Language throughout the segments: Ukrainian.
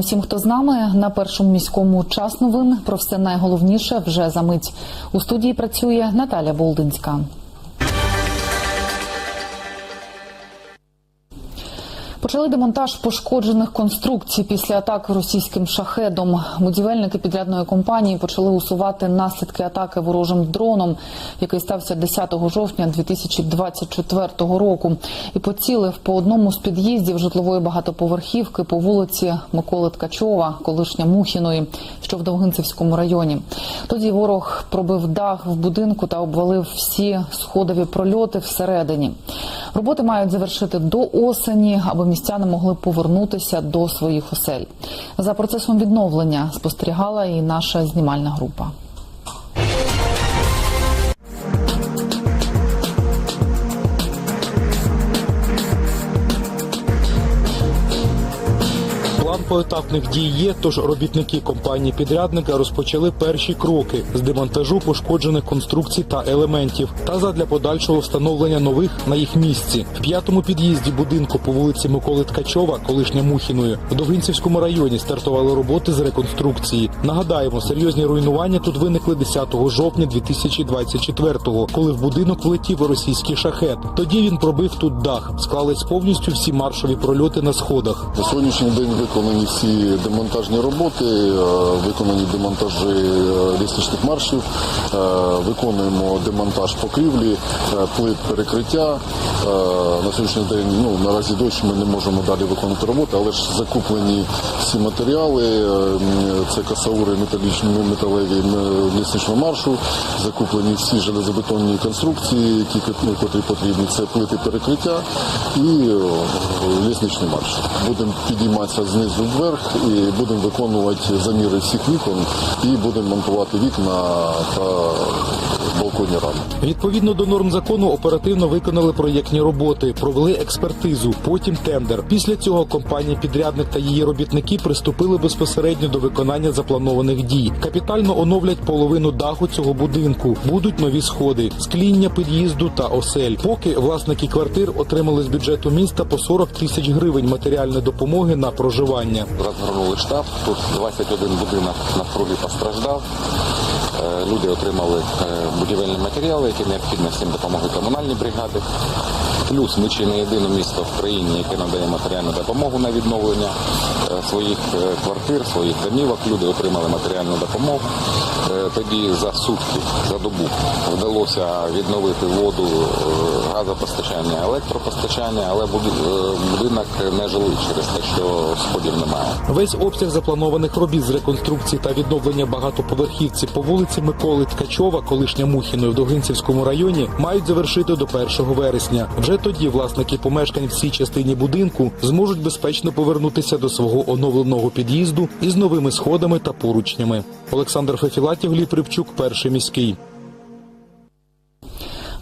Усім, хто з нами на першому міському час новин. Про все найголовніше вже за мить. У студії працює Наталя Болдинська. Почали демонтаж пошкоджених конструкцій після атаки російським шахедом. Будівельники підрядної компанії почали усувати наслідки атаки ворожим дроном, який стався 10 жовтня 2024 року, і поцілив по одному з під'їздів житлової багатоповерхівки по вулиці Миколи Ткачова, колишня Мухіної, що в Довгинцевському районі. Тоді ворог пробив дах в будинку та обвалив всі сходові прольоти всередині. Роботи мають завершити до осені, аби містяни могли повернутися до своїх осель. За процесом відновлення спостерігала і наша знімальна група. Поетапних дій є, тож робітники компанії підрядника розпочали перші кроки з демонтажу пошкоджених конструкцій та елементів та задля подальшого встановлення нових на їх місці. В п'ятому під'їзді будинку по вулиці Миколи Ткачова, колишня Мухіною, в Довгинцівському районі стартували роботи з реконструкції. Нагадаємо, серйозні руйнування тут виникли 10 жовтня 2024-го, коли в будинок влетів російський шахет. Тоді він пробив тут дах. Склались повністю всі маршові прольоти на сходах. На сьогоднішній день виконані всі демонтажні роботи, е, виконані демонтажі е, лісничних маршів, е, виконуємо демонтаж покрівлі, плит перекриття. На сьогоднішній день ну, наразі дощ ми не можемо далі виконувати роботи, але ж закуплені всі матеріали, це касаури металічні, металеві лісничного маршу, закуплені всі железобетонні конструкції, які котрі потрібні. Це плити перекриття і лісничний марш. Будемо підійматися знизу вверх і будемо виконувати заміри всіх вікон і будемо монтувати вікна та рами. Відповідно до норм закону оперативно виконали проєктні роботи, провели експертизу, потім тендер. Після цього компанія підрядник та її робітники приступили безпосередньо до виконання запланованих дій. Капітально оновлять половину даху цього будинку. Будуть нові сходи, скління під'їзду та осель. Поки власники квартир отримали з бюджету міста по 40 тисяч гривень матеріальної допомоги на проживання. Розгорнули штаб. Тут 21 будинок навкруги постраждав. Е, Люди отримали е, будівельні матеріали, які необхідні всім допомоги комунальні бригади. Плюс ми чи не єдине місто в країні, яке надає матеріальну допомогу на відновлення е, своїх е, квартир, своїх домівок. Люди отримали матеріальну допомогу. Е, Тоді за сутки, за добу вдалося відновити воду, газопостачання, електропостачання, але будинок не жилий через те, що сходів немає. Весь обсяг запланованих робіт з реконструкції та відновлення багатоповерхівці по вулиці Миколи Ткачова, колишня Мухіної в Довгинцівському районі, мають завершити до 1 вересня. Вже тоді власники помешкань в цій частині будинку зможуть безпечно повернутися до свого оновленого під'їзду із новими сходами та поручнями. Олександр Фефілатів, Лі Припчук, перший міський.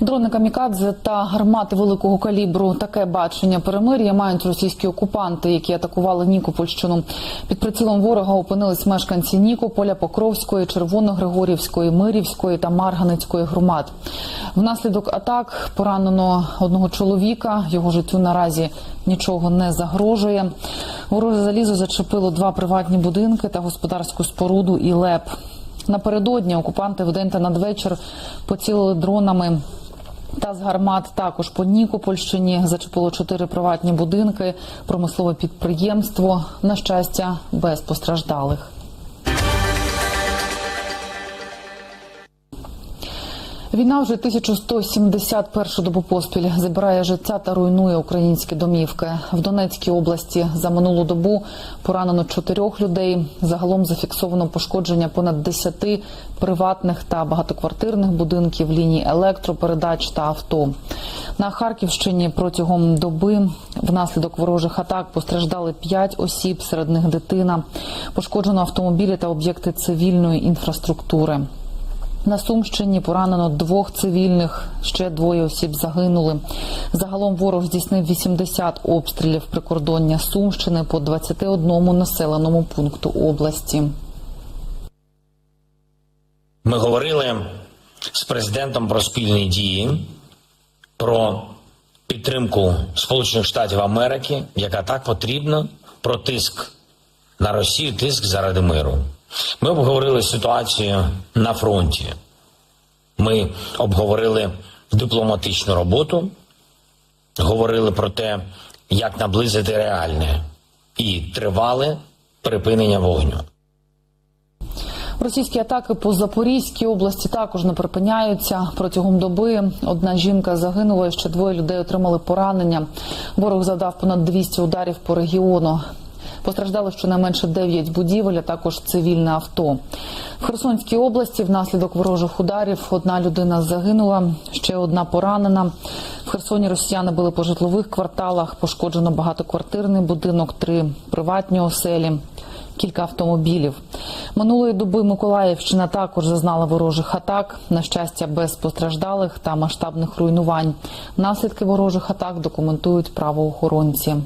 Дрони камікадзе та гармати великого калібру. Таке бачення перемир'я мають російські окупанти, які атакували Нікопольщину. Під прицілом ворога опинились мешканці Нікополя, Покровської, Червоногригорівської, Мирівської та Марганецької громад. Внаслідок атак поранено одного чоловіка. Його життю наразі нічого не загрожує. Вороже залізо зачепило два приватні будинки та господарську споруду і леп. Напередодні окупанти вдень та надвечір поцілили дронами та з гармат також по Нікопольщині зачепило чотири приватні будинки, промислове підприємство. На щастя, без постраждалих. Війна вже 1171 добу поспіль забирає життя та руйнує українські домівки. В Донецькій області за минулу добу поранено чотирьох людей. Загалом зафіксовано пошкодження понад 10 приватних та багатоквартирних будинків, ліній електропередач та авто. На Харківщині протягом доби внаслідок ворожих атак постраждали 5 осіб, серед них дитина. Пошкоджено автомобілі та об'єкти цивільної інфраструктури. На Сумщині поранено двох цивільних, ще двоє осіб загинули. Загалом ворог здійснив 80 обстрілів прикордоння Сумщини по 21 населеному пункту області. Ми говорили з президентом про спільні дії, про підтримку Сполучених Штатів Америки, яка так потрібна, про тиск на Росію тиск заради миру. Ми обговорили ситуацію на фронті. Ми обговорили дипломатичну роботу, говорили про те, як наблизити реальне і тривале припинення вогню. Російські атаки по Запорізькій області також не припиняються. Протягом доби одна жінка загинула, ще двоє людей отримали поранення. Ворог завдав понад 200 ударів по регіону. Постраждали щонайменше 9 будівель, а також цивільне авто. В Херсонській області внаслідок ворожих ударів одна людина загинула, ще одна поранена. В Херсоні росіяни били по житлових кварталах. Пошкоджено багатоквартирний будинок, три приватні оселі кілька автомобілів. Минулої доби Миколаївщина також зазнала ворожих атак. На щастя, без постраждалих та масштабних руйнувань. Наслідки ворожих атак документують правоохоронці.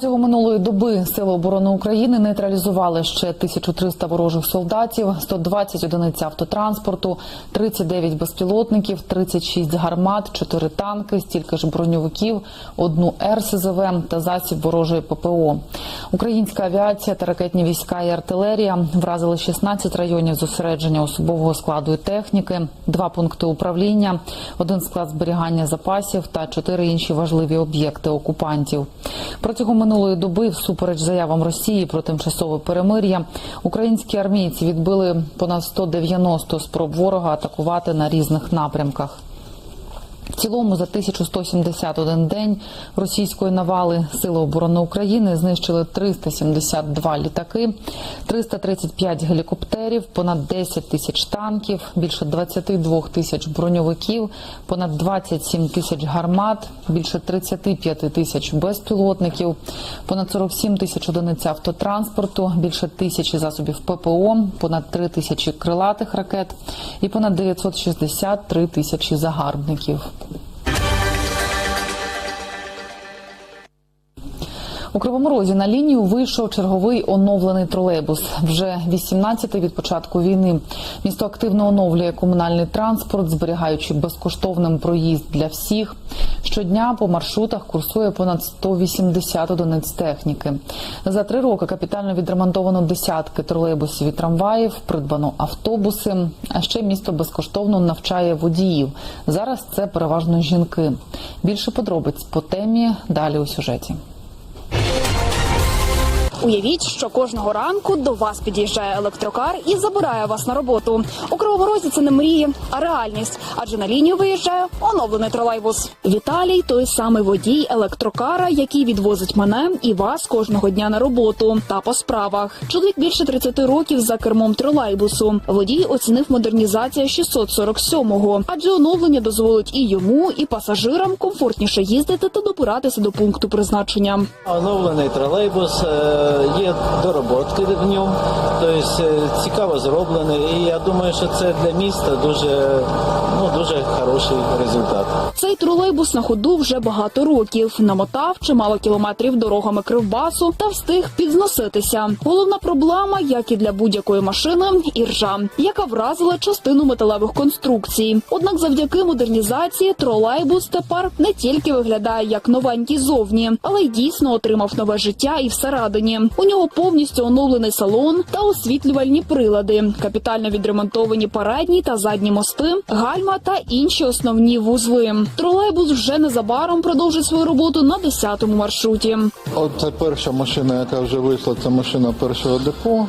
Протягом минулої доби Сили оборони України нейтралізували ще 1300 ворожих солдатів, 120 одиниць автотранспорту, 39 безпілотників, 36 гармат, 4 танки, стільки ж броньовиків, одну РСЗВ та засіб ворожої ППО. Українська авіація та ракетні війська і артилерія вразили 16 районів зосередження особового складу і техніки, два пункти управління, один склад зберігання запасів та чотири інші важливі об'єкти окупантів. Протягом минулої доби, всупереч заявам Росії про тимчасове перемир'я, українські армійці відбили понад 190 спроб ворога атакувати на різних напрямках. В цілому за 1171 день російської навали Сили оборони України знищили 372 літаки, 335 гелікоптерів, понад 10 тисяч танків, більше 22 тисяч броньовиків, понад 27 тисяч гармат, більше 35 тисяч безпілотників, понад 47 тисяч одиниць автотранспорту, більше тисячі засобів ППО, понад 3 тисячі крилатих ракет і понад 963 тисячі загарбників. У Кривому Розі на лінію вийшов черговий оновлений тролейбус. Вже 18-й від початку війни. Місто активно оновлює комунальний транспорт, зберігаючи безкоштовним проїзд для всіх. Щодня по маршрутах курсує понад 180 одиниць техніки. За три роки капітально відремонтовано десятки тролейбусів і трамваїв, придбано автобуси. А ще місто безкоштовно навчає водіїв. Зараз це переважно жінки. Більше подробиць по темі далі у сюжеті. Уявіть, що кожного ранку до вас під'їжджає електрокар і забирає вас на роботу. У Кривому Розі це не мрії, а реальність. Адже на лінію виїжджає оновлений тролейбус. Віталій той самий водій електрокара, який відвозить мене і вас кожного дня на роботу та по справах. Чоловік більше 30 років за кермом тролейбусу. Водій оцінив модернізація 647-го, адже оновлення дозволить і йому, і пасажирам комфортніше їздити та добиратися до пункту призначення. Оновлений тролейбус, е, є дороботки в ньому, тобто е, цікаво зроблений. І я думаю, що це для міста дуже, ну, дуже хороший результат. Цей тролейбус на ходу вже багато років. Намотав чимало кілометрів дорогами Кривбасу та встиг підзноситися. Головна проблема, як і для будь-якої машини, іржа, яка вразила частину металевих конструкцій. Однак, завдяки модернізації, тролейбус тепер не тільки виглядає як новенький зовні, але й дійсно отримав нове життя і всередині. У нього повністю оновлений салон та освітлювальні прилади, капітально відремонтовані передні та задні мости, гальма та інші основні вузли. Тролейбус вже незабаром продовжить свою роботу на 10-му маршруті. От це перша машина, яка вже вийшла, це машина першого депо.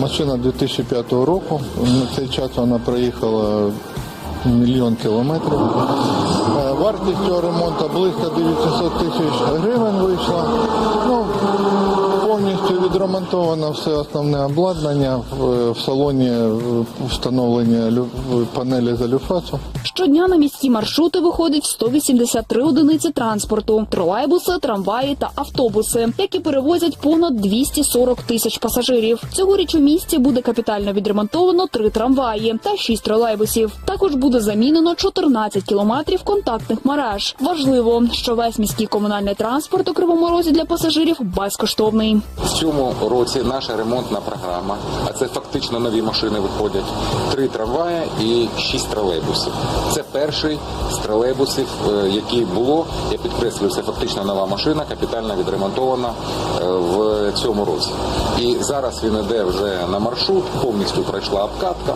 Машина 2005 року. На цей час вона проїхала мільйон кілометрів. Е, Вартість цього ремонту близько 900 тисяч гривень вийшла. Ну, повністю відремонтовано все основне обладнання. В, салоні е, встановлені панелі з алюфасу. Щодня на міські маршрути виходить 183 одиниці транспорту: тролейбуси, трамваї та автобуси, які перевозять понад 240 тисяч пасажирів. Цьогоріч у місті буде капітально відремонтовано три трамваї та шість тролейбусів. Також буде замінено 14 кілометрів контактних мереж. Важливо, що весь міський комунальний транспорт у кривому розі для пасажирів безкоштовний. В цьому році наша ремонтна програма, а це фактично нові машини виходять. Три трамваї і шість тролейбусів. Це перший з тролейбусів, е, який було. Я підкреслюю, це фактично нова машина, капітально відремонтована е, в цьому році. І зараз він іде вже на маршрут, повністю пройшла обкатка,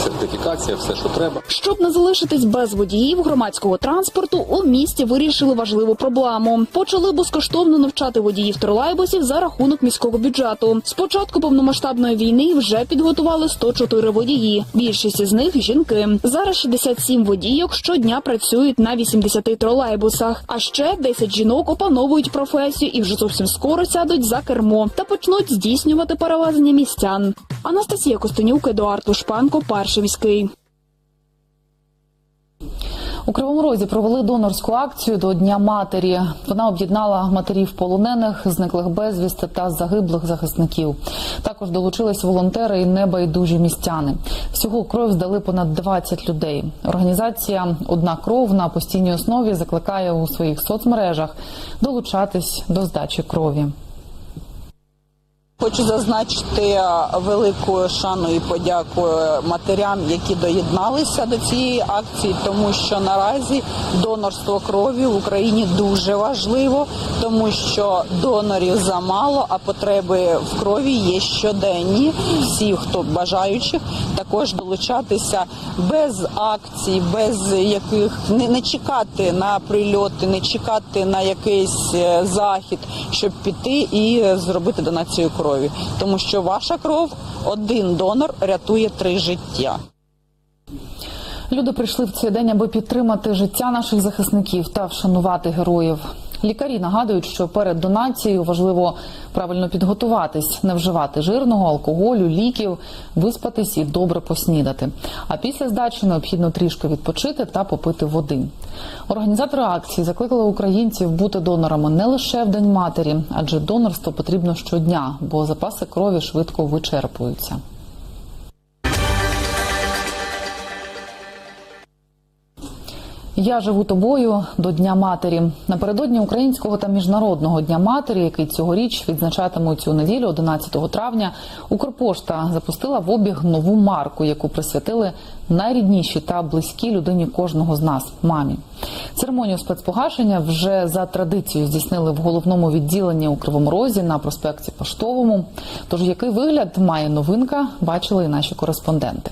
сертифікація, все, що треба. Щоб не залишитись без водіїв громадського транспорту, у місті вирішили важливу проблему. Почали безкоштовно навчати водіїв тролейбусів за рахунок міського бюджету. З початку повномасштабної війни вже підготували 104 водії. Більшість із них жінки. Зараз 67 водійок щодня працюють на 80 тролейбусах. А ще 10 жінок опановують професію і вже зовсім скоро сядуть за кермо та почнуть здійснювати перевезення містян. Анастасія Костенюк, Едуард Лушпанко, перший міський. У Кривому Розі провели донорську акцію до Дня матері. Вона об'єднала матерів полонених, зниклих безвісти та загиблих захисників. Також долучились волонтери і небайдужі містяни. Всього кров здали понад 20 людей. Організація Одна кров на постійній основі закликає у своїх соцмережах долучатись до здачі крові. Хочу зазначити е, велику шану і подяку е, матерям, які доєдналися до цієї акції, тому що наразі донорство крові в Україні дуже важливо, тому що донорів замало, а потреби в крові є щоденні. Всі, хто бажаючих, також долучатися без акцій, без яких не, не чекати на прильоти, не чекати на якийсь е, захід, щоб піти і зробити донацію крові, тому що ваша кров один донор рятує три життя. Люди прийшли в цей день, аби підтримати життя наших захисників та вшанувати героїв. Лікарі нагадують, що перед донацією важливо правильно підготуватись, не вживати жирного, алкоголю, ліків, виспатись і добре поснідати. А після здачі необхідно трішки відпочити та попити води. Організатори акції закликали українців бути донорами не лише в День матері, адже донорство потрібно щодня, бо запаси крові швидко вичерпуються. Я живу тобою до Дня матері. Напередодні українського та міжнародного дня матері, який цьогоріч відзначатимуть у неділю, 11 травня, Укрпошта запустила в обіг нову марку, яку присвятили найріднішій та близькій людині кожного з нас мамі. Церемонію спецпогашення вже за традицією здійснили в головному відділенні у Кривому Розі на проспекті Поштовому. Тож який вигляд має новинка, бачили і наші кореспонденти.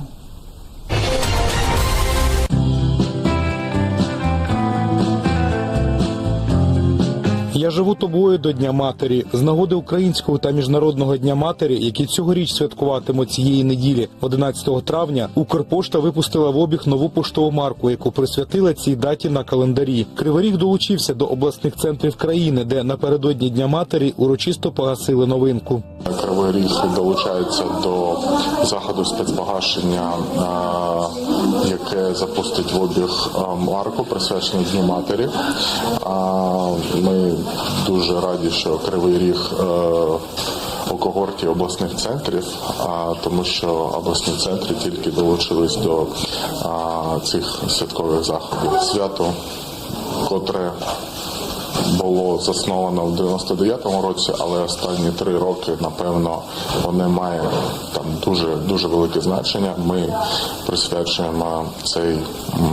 Я живу тобою до Дня матері з нагоди українського та міжнародного дня матері, які цьогоріч святкуватимуть цієї неділі, 11 травня. Укрпошта випустила в обіг нову поштову марку, яку присвятила цій даті на календарі. Кривий Ріг долучився до обласних центрів країни, де напередодні дня матері урочисто погасили новинку. Кривий Ріг долучається до заходу спецпогашення, е, яке запустить в обіг е, марку, присвячену Дню матері. Ми дуже раді, що Кривий Ріг е, у когорті обласних центрів, а, тому що обласні центри тільки долучились до цих святкових заходів. Свято, котре було засновано в 99-му році, але останні три роки, напевно, воно має там дуже дуже велике значення. Ми присвячуємо цей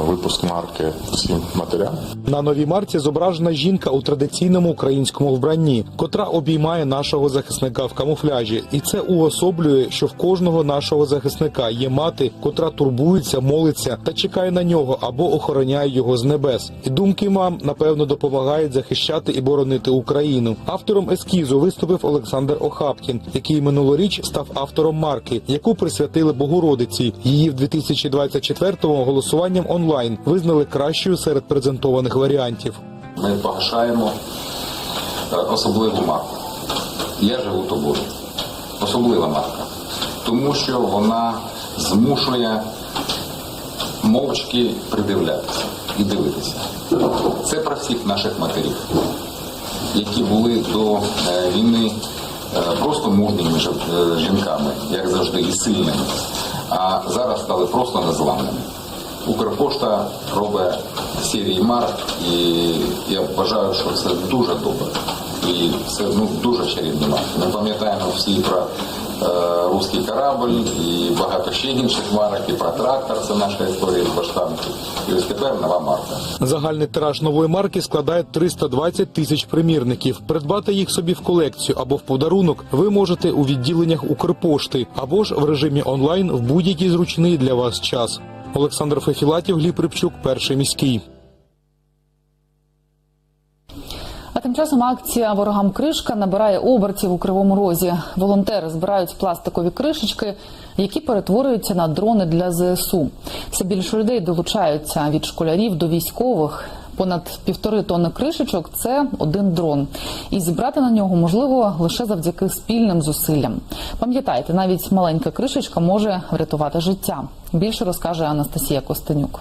випуск марки всім матерям. На новій марці зображена жінка у традиційному українському вбранні, котра обіймає нашого захисника в камуфляжі, і це уособлює, що в кожного нашого захисника є мати, котра турбується, молиться та чекає на нього або охороняє його з небес. І думки мам напевно допомагають захищати і боронити Україну. Автором ескізу виступив Олександр Охапкін, який минулоріч став автором марки, яку присвятили Богородиці. Її в 2024-му голосуванням онлайн визнали кращою серед презентованих варіантів. Ми погашаємо е, особливу марку. Я живу тобою. Особлива марка. Тому що вона змушує мовчки придивлятися і дивитися. Це про всіх наших матерів, які були до е, війни е, просто мужніми е, жінками, як завжди, і сильними, а зараз стали просто незламними. Укрпошта робить серії марок, і я вважаю, що це дуже добре. і це ну, дуже чарівно. Ми пам'ятаємо всі про е, русський корабль і багато ще інших марок, і про трактор, це наша історія з баштанки. І ось тепер нова марка. Загальний тираж нової марки складає 320 тисяч примірників. Придбати їх собі в колекцію або в подарунок ви можете у відділеннях Укрпошти або ж в режимі онлайн в будь-який зручний для вас час. Олександр Фефілатів, Гліб Рибчук, перший міський. А тим часом акція ворогам кришка набирає обертів у кривому розі. Волонтери збирають пластикові кришечки, які перетворюються на дрони для ЗСУ. Все більше людей долучаються від школярів до військових. Понад півтори тонни кришечок це один дрон, і зібрати на нього можливо лише завдяки спільним зусиллям. Пам'ятайте, навіть маленька кришечка може врятувати життя. Більше розкаже Анастасія Костенюк.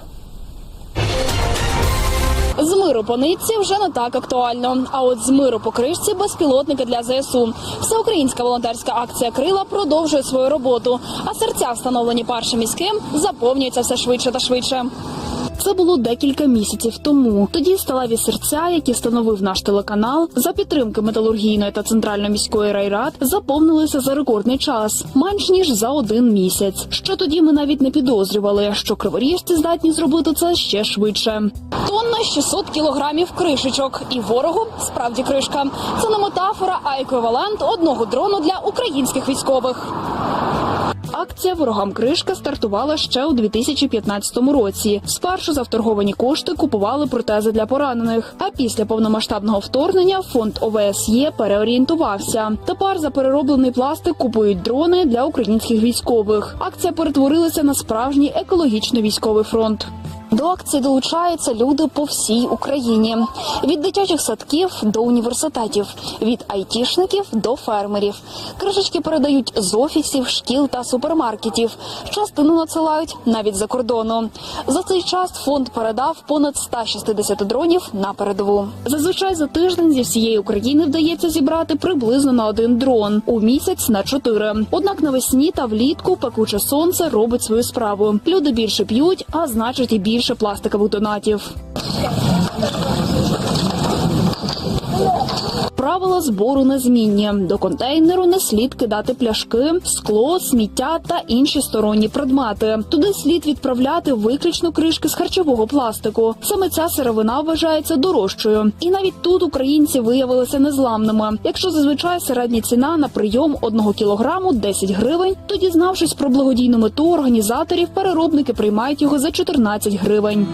З миру по нитці вже не так актуально. А от з миру по кришці безпілотники для ЗСУ. Всеукраїнська волонтерська акція Крила продовжує свою роботу. А серця, встановлені першим міським, заповнюються все швидше та швидше. Це було декілька місяців тому. Тоді сталеві серця, які встановив наш телеканал, за підтримки металургійної та центральної міської райрад, заповнилися за рекордний час, менш ніж за один місяць. Що тоді ми навіть не підозрювали, що криворіжці здатні зробити це ще швидше. Тонна 600 кілограмів кришечок, і ворогу справді кришка. Це не метафора, а еквівалент одного дрону для українських військових. Акція ворогам кришка стартувала ще у 2015 році. Спершу за вторговані кошти купували протези для поранених. А після повномасштабного вторгнення фонд ОВСЄ переорієнтувався. Тепер за перероблений пластик купують дрони для українських військових. Акція перетворилася на справжній екологічно військовий фронт. До акції долучаються люди по всій Україні від дитячих садків до університетів, від айтішників до фермерів. Кришечки передають з офісів, шкіл та супермаркетів. Частину надсилають навіть за кордону. За цей час фонд передав понад 160 дронів на передову. Зазвичай за тиждень зі всієї України вдається зібрати приблизно на один дрон у місяць на чотири. Однак навесні та влітку пекуче сонце робить свою справу. Люди більше п'ють, а значить і більше пластикових донатів. Правила збору незмінні. До контейнеру не слід кидати пляшки, скло, сміття та інші сторонні предмети. Туди слід відправляти виключно кришки з харчового пластику. Саме ця сировина вважається дорожчою. І навіть тут українці виявилися незламними. Якщо зазвичай середня ціна на прийом одного кілограму 10 гривень, то дізнавшись про благодійну мету організаторів, переробники приймають його за 14 гривень.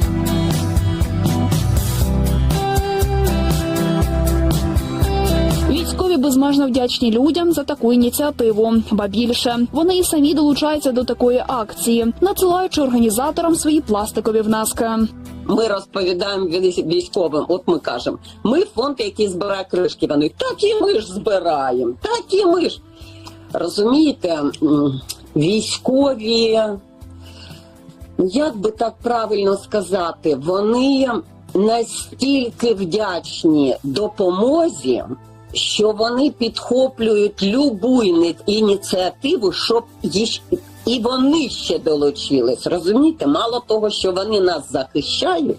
Безмежно вдячні людям за таку ініціативу. Ба більше вони і самі долучаються до такої акції, надсилаючи організаторам свої пластикові внески. Ми розповідаємо вій- військовим. От ми кажемо, ми фонд, який збирає кришки. Вони так і ми ж збираємо, так і ми ж. Розумієте, військові, як би так правильно сказати, вони настільки вдячні допомозі, що вони підхоплюють любу ініціативу, щоб їх- і вони ще долучились. Розумієте, мало того, що вони нас захищають,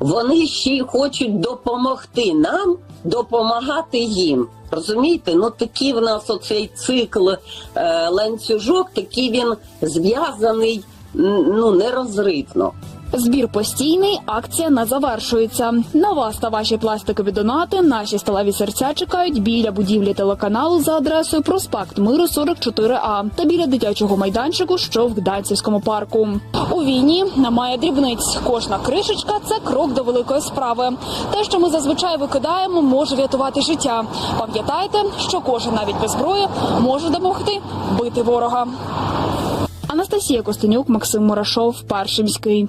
вони ще й хочуть допомогти нам, допомагати їм. Розумієте, ну такий в нас оцей цикл е, ланцюжок, такий він зв'язаний ну нерозривно. Збір постійний, акція не завершується. На вас ваші пластикові донати наші сталеві серця чекають біля будівлі телеканалу за адресою Проспект Миру 44А та біля дитячого майданчику, що в Гданцівському парку. У війні немає дрібниць. Кожна кришечка це крок до великої справи. Те, що ми зазвичай викидаємо, може врятувати життя. Пам'ятайте, що кожен навіть без зброї може допомогти бити ворога. Анастасія Костенюк, Максим Мурашов, перший міський.